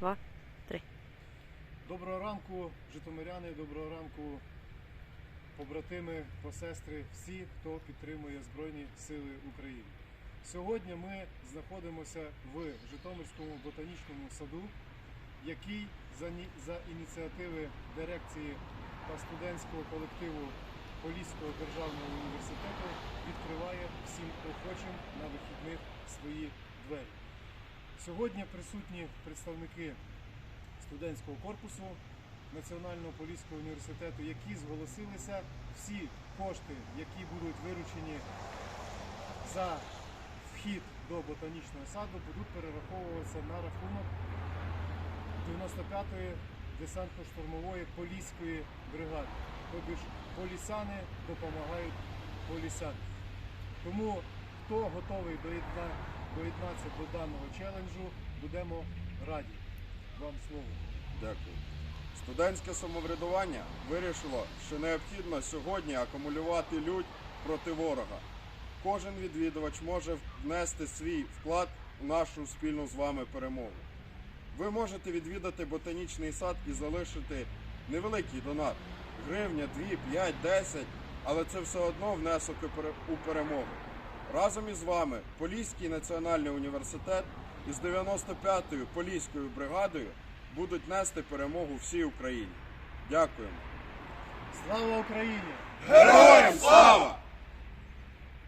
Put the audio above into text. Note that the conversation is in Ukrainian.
два, три. Доброго ранку, житомиряни, доброго ранку, побратими, посестри, всі, хто підтримує Збройні Сили України. Сьогодні ми знаходимося в Житомирському ботанічному саду, який за, ініціативи дирекції та студентського колективу Поліського державного університету відкриває всім охочим на вихідних свої двері. Сьогодні присутні представники студентського корпусу Національного поліського університету, які зголосилися всі кошти, які будуть виручені за вхід до ботанічного саду, будуть перераховуватися на рахунок 95-ї десантно-штурмової поліської бригади. Тобі ж полісани допомагають полісянам. Тому хто готовий доєдна- доєднатися до даного челенджу, будемо раді. Вам слово. Дякую. Студентське самоврядування вирішило, що необхідно сьогодні акумулювати лють проти ворога. Кожен відвідувач може внести свій вклад у нашу спільну з вами перемогу. Ви можете відвідати ботанічний сад і залишити невеликий донат гривня, 2, 5, 10, але це все одно внесок у перемогу. Разом із вами Поліський національний університет із 95-ю Поліською бригадою будуть нести перемогу всій Україні. Дякуємо. Слава Україні! Героям слава!